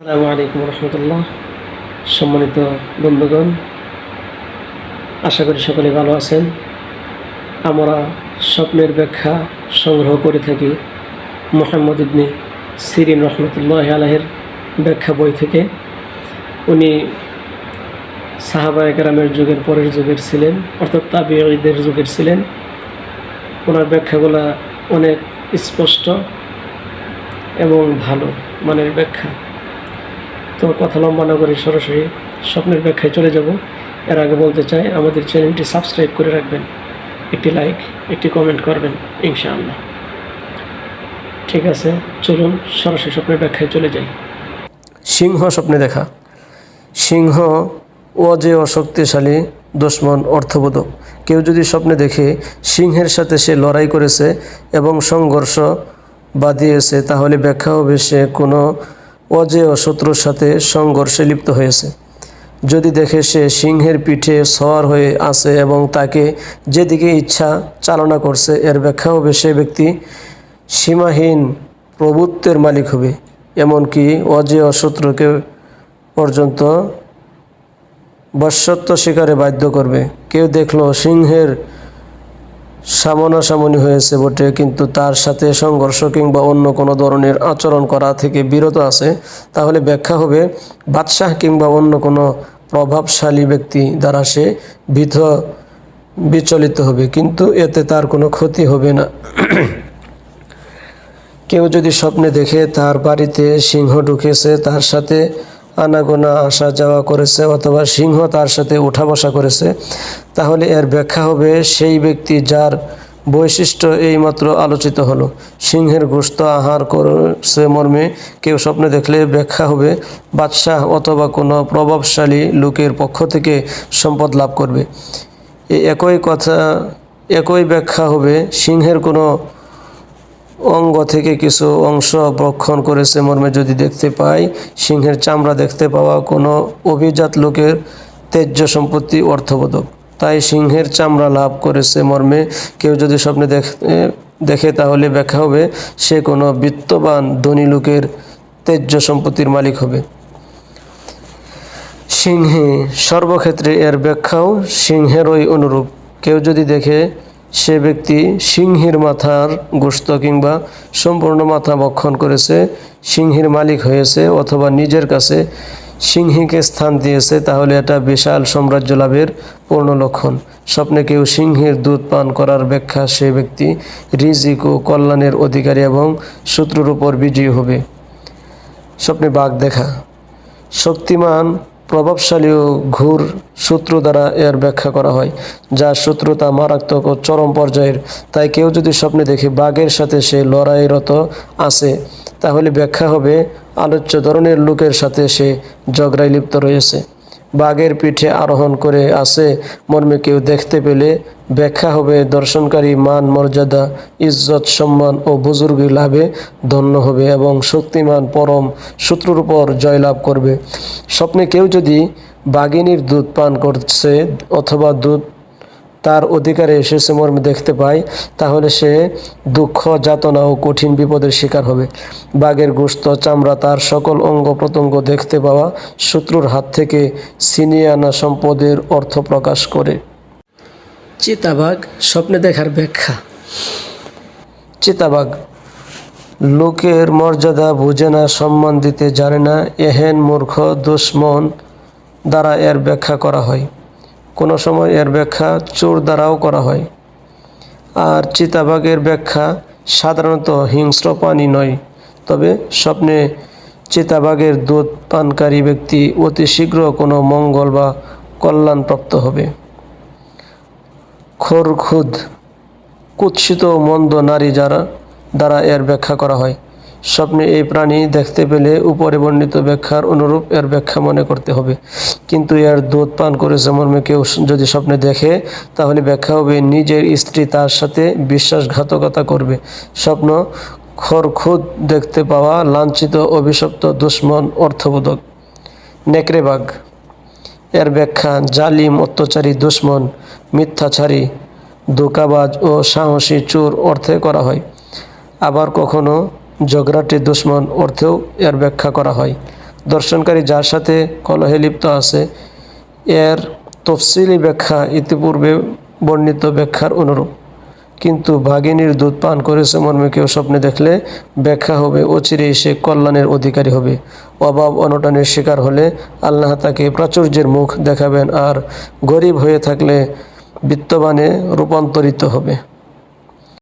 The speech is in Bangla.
আসসালামু আলাইকুম রহমতুল্লাহ। সম্মানিত বন্ধুগণ, আশা করি সকলে ভালো আছেন। আমরা স্বপ্নের ব্যাখ্যা সংগ্রহ করে থাকি মোহাম্মদ ইবনি সিরিন রহমতুল্লাহ আলাহের ব্যাখ্যা বই থেকে। উনি সাহাবা একরামের যুগের পরের যুগের ছিলেন, অর্থাৎ তাবিদের যুগের ছিলেন। ওনার ব্যাখ্যাগুলা অনেক স্পষ্ট এবং ভালো মানের ব্যাখ্যা। তো কথা লম্বা না করে সরাসরি স্বপ্নের ব্যাখ্যায় চলে যাব। এর আগে বলতে চাই, আমাদের চ্যানেলটি সাবস্ক্রাইব করে রাখবেন, একটি লাইক, একটি কমেন্ট করবেন, ইনশাআল্লাহ। ঠিক আছে, চলুন সরাসরি স্বপ্নের ব্যাখ্যায় চলে যাই। সিংহ স্বপ্নে দেখা। সিংহ ও যে অশক্তিশালী দুশ্মন, অর্থবোধক। কেউ যদি স্বপ্নে দেখে সিংহের সাথে সে লড়াই করেছে এবং সংঘর্ষ বাঁধিয়েছে, তাহলে ব্যাখ্যা হবে সে কোনো অজেয় শত্রুর সাথে সংঘর্ষে লিপ্ত হয়েছে। যদি দেখে সে সিংহের পিঠে সওয়ার হয়ে আছে এবং তাকে যেদিকে ইচ্ছা চালনা করছে, এর ব্যাখ্যা হবে সে ব্যক্তি সীমাহীন প্রভুত্বের মালিক হবে, এমনকি অজেয় শত্রুকে পর্যন্ত বশ্যত্ব শিকারে বাধ্য করবে। কেউ দেখল সিংহের সামনাসামনি হয়েছে বটে, কিন্তু তার সাথে সংঘর্ষ কিংবা অন্য কোনো ধরনের আচরণ করা থেকে বিরত আছে। তাহলে ব্যাখ্যা হবে, বাদশাহ কিংবা অন্য কোনো প্রভাবশালী ব্যক্তি দ্বারা সে ভীত, বিচলিত হবে, কিন্তু এতে তার কোনো ক্ষতি হবে না। কেউ যদি স্বপ্নে দেখে তার বাড়িতে সিংহ ঢুকেছে, তার সাথে আনাগোনা আসা যাওয়া করেছে অথবা সিংহ তার সাথে উঠা বসা করেছে, তাহলে এর ব্যাখ্যা হবে সেই ব্যক্তি যার বৈশিষ্ট্য এইমাত্র আলোচিত হলো। সিংহের গোস্ত আহার করছে মর্মে কেউ স্বপ্নে দেখলে ব্যাখ্যা হবে, বাদশাহ অথবা কোনো প্রভাবশালী লোকের পক্ষ থেকে সম্পদ লাভ করবে। একই কথা, একই ব্যাখ্যা হবে, সিংহের কোনো অঙ্গ থেকে কিছু অংশ ভক্ষণ করেছে মর্মে যদি দেখতে পাই, সিংহের চামড়া দেখতে পাওয়া কোনো অভিজাত লোকের তেজ্য সম্পত্তি অর্থবোধক। তাই সিংহের চামড়া লাভ করেছে মর্মে। কেউ যদি স্বপ্নে দেখে তাহলে ব্যাখ্যা হবে, সে কোনো বিত্তবান ধনী লোকের তেজ্য সম্পত্তির মালিক হবে। সিংহে সর্বক্ষেত্রে এর ব্যাখ্যাও সিংহেরই অনুরূপ। কেউ যদি দেখে সে ব্যক্তি সিংহের মাথার গোস্ত কিংবা সম্পূর্ণ মাথা ভক্ষণ করেছে, সিংহের মালিক হয়েছে অথবা নিজের কাছে সিংহীকে স্থান দিয়েছে, তাহলে এটা বিশাল সাম্রাজ্য লাভের পূর্ণ লক্ষণ। স্বপ্নে কেউ সিংহের দুধ পান করার ব্যাখ্যা সে ব্যক্তি রিজিক ও কল্যাণের অধিকারী এবং শত্রুর উপর বিজয়ী হবে। স্বপ্নে বাঘ দেখা। শক্তিমান প্রভাবশালী ও ঘুর শত্রু দ্বারা এর ব্যাখ্যা করা হয়, যা শত্রুতা মারাত্মক ও চরম পর্যায়ের। তাই কেউ যদি স্বপ্নে দেখে বাঘের সাথে সে লড়াইরত আছে, তাহলে ব্যাখ্যা হবে, আলোচ্য ধরনের লোকের সাথে সে ঝগড়ায় লিপ্ত রয়েছে। বাঘের পিঠে আরোহণ করে আসে। মর্মে কেউ দেখতে পেলে ব্যাখ্যা হবে, দর্শনকারী মান, মর্যাদা, ইজ্জত, সম্মান ও বুজুর্গি লাভে ধন্য হবে এবং শক্তিমান পরম শত্রুর উপর জয়লাভ করবে। স্বপ্নে কেউ যদি বাঘিনীর দুধ পান করছে অথবা দুধ তার অধিকারে এসেছে মর্মে দেখতে পায় তাহলে সে দুঃখ যাতনা ও কঠিন বিপদের শিকার হবে। বাঘের গোস্ত চামড়া তার সকল অঙ্গ প্রত্যঙ্গ দেখতে পাওয়া শত্রুর হাত থেকে ছিনিয়ে আনা সম্পদের অর্থ প্রকাশ করে। চিতাবাঘ স্বপ্নে দেখার ব্যাখ্যা। চিতাবাঘ লোকের মর্যাদা বুঝে না সম্মান দিতে জানে না এহেন মূর্খ দুশ্মন দ্বারা এর ব্যাখ্যা করা হয়। কোনো সময় এর ব্যাখ্যা চোর দ্বারাও করা হয়। আর চিতাবাঘের ব্যাখ্যা সাধারণত হিংস্র প্রাণী নয়। তবে স্বপ্নে চিতাবাঘের দুধ পানকারী ব্যক্তি অতি শীঘ্র কোনো মঙ্গল বা কল্যাণপ্রাপ্ত হবে। খোরখুদ, কুৎসিত মন্দ নারী যারা, দ্বারা এর ব্যাখ্যা করা হয়। স্বপ্নে এই প্রাণী দেখতে পেলে উপরে বর্ণিত ব্যাখ্যার অনুরূপ এর ব্যাখ্যা মনে করতে হবে। কিন্তু এর দুধ পান করেছে মর্মে কেউ যদি স্বপ্নে দেখে, তাহলে ব্যাখ্যা হবে নিজের স্ত্রী তার সাথে বিশ্বাসঘাতকতা করবে। স্বপ্ন খরখুদ দেখতে পাওয়া লাঞ্ছিত, অভিশপ্ত, দুশ্মন, অর্থবোধক। নেকড়েবাগ এর ব্যাখ্যা, জালিম, অত্যাচারী, দুশ্মন, মিথ্যাচারী, ধোকাবাজ ও সাহসী চোর অর্থে করা হয়। আবার কখনো ঝগড়াটে দুশ্মন অর্থেও এর ব্যাখ্যা করা হয়। দর্শনকারী যার সাথে কলহে লিপ্ত আছে, এর তফসিলি ব্যাখ্যা ইতিপূর্বে বর্ণিত ব্যাখ্যার অনুরূপ। কিন্তু ভাগিনীর দুধ পান করেছে মর্মে কেউ স্বপ্নে দেখলে ব্যাখ্যা হবে অচিরেই সে কল্যাণের অধিকারী হবে। অভাব অনটনের শিকার হলে আল্লাহ তাকে প্রাচুর্যের মুখ দেখাবেন আর গরিব হয়ে থাকলে বিত্তবানে রূপান্তরিত হবে।